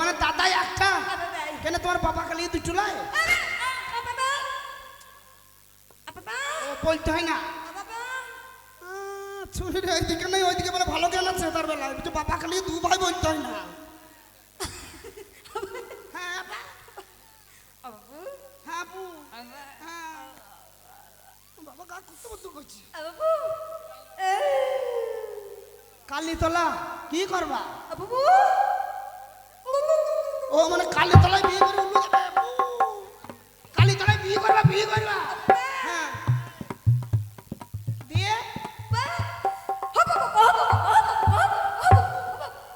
মানে দাদাই একটা। কেন তোমার বাবা খালি বাবা ও, বলতে হয় না। বাবা ছুরি রে এইদিকে নেই, ওইদিকে বলে ভালো তার বাবা ভাই বলতে হয় না। হ্যাঁ হ্যাঁ হ্যাঁ। কালীতলা, কি করবা? বাবু ও মানে কালীতলায় বিয়ে করে উল্লু যাবে আপু। কালীতলায় বিয়ে করবা বিয়ে করবা। হ্যাঁ। দিয়ে?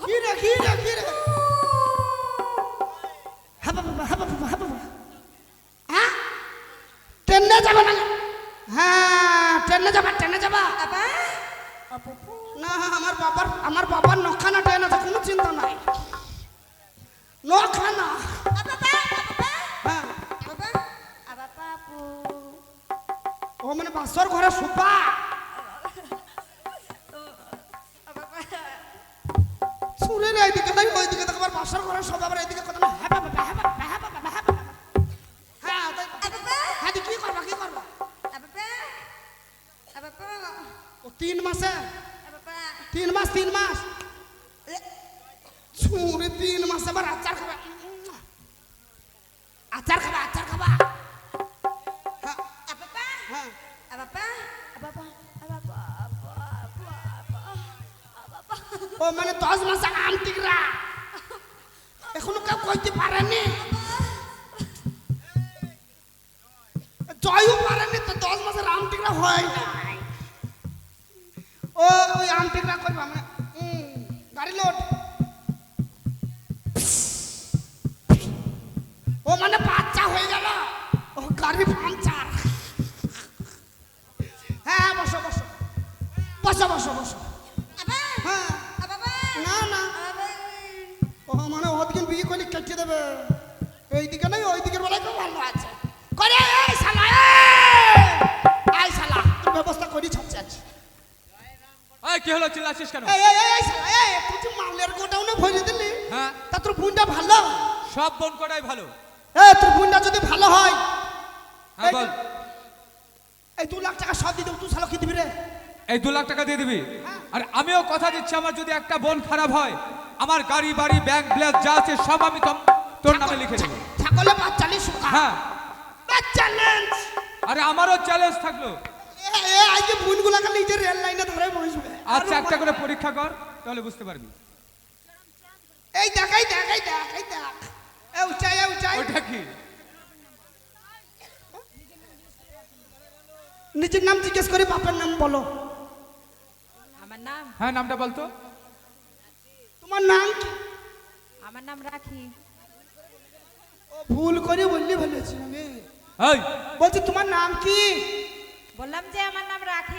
কি রে কি রে কি রে? হ্যাঁ বাবা হ্যাঁ বাবা হ্যাঁ বাবা। হ্যাঁ ট্রেনে যাবে না হ্যাঁ ট্রেনে যাবা ট্রেনে যাবা। না আমার বাবার আমার বাবার নখানা ও মানে বাসর ঘরে সুপা চুলের এইদিকে নাই ওইদিকে দেখো আমার বাসর ঘরে সব আবার এইদিকে কথা না হ্যাঁ বাবা হ্যাঁ বাবা হ্যাঁ বাবা হ্যাঁ বাবা হ্যাঁ হ্যাঁ দি কি করবা কি করবা? ও তিন মাসে? তিন মাস তিন মাস? ছুঁড়ে তিন মাস আবার আচার খাবা। ও মানে দশ মাসে আম টিকরা। এখনও কেউ কইতে পারেনি? জয়ও পারেনি তো দশ মাসের আম টিকরা হয় নাই। ও ওই আম টিকরা করবা মানে উম, গাড়ি লোড। ও মানে বাচ্চা হয়ে গেল। ও গাড়ি বসো বসো। হ্যাঁ। না না। ও মানে ওদিকে বিয়ে করলে কেটে দেবে। এইদিকে নাই ওইদিকের বেলায় খুব ভালো আছে করে এই শালা এই! এই শালা। তোর ব্যবস্থা করি ছাড়ছে আছে এই কি হলো চিল্লাছিস কেন? এই এই এই, এই শালা এই তুই যে মালের গোডাউনে ভরে দিলি হ্যাঁ। তা তোর বোনটা ভালো? সব বোন কটাই ভালো? এ তোর বোনটা যদি ভালো হয় হ্যাঁ বল। এই দু লাখ টাকা সব দিয়ে দেবো তুই শালা কি দিবি রে? এই দু লাখ টাকা দিয়ে দিবি। আর আমিও কথা দিচ্ছি আমার যদি একটা বোন খারাপ হয় আমার গাড়ি বাড়ি ব্যাংক ব্যাগ যা আছে সব আমি তোর নামে লিখে দেবো। ছাগলে বাচ্চালি সুখা হ্যাঁ। চ্যালেঞ্জ আরে আমারও চ্যালেঞ্জ থাকল। এ আজ যে বোনগুলাকে নিজের রেল লাইনে ধরে বসবে। আচ্ছা একটা করে পরীক্ষা কর তাহলে বুঝতে পারবি। এই দেখ এই দেখ এই দেখ এ উচাই এ উচাই। ওইটা কি? নিজের নাম জিজ্ঞেস করে বাপের নাম বলো। আমার নাম? হ্যাঁ নামটা বলতো। তোমার নাম কি? আমার নাম রাখি। ও ভুল করে বললি বলেছি আমি এই। বলছি তোমার নাম কি? বললাম যে আমার নাম রাখি।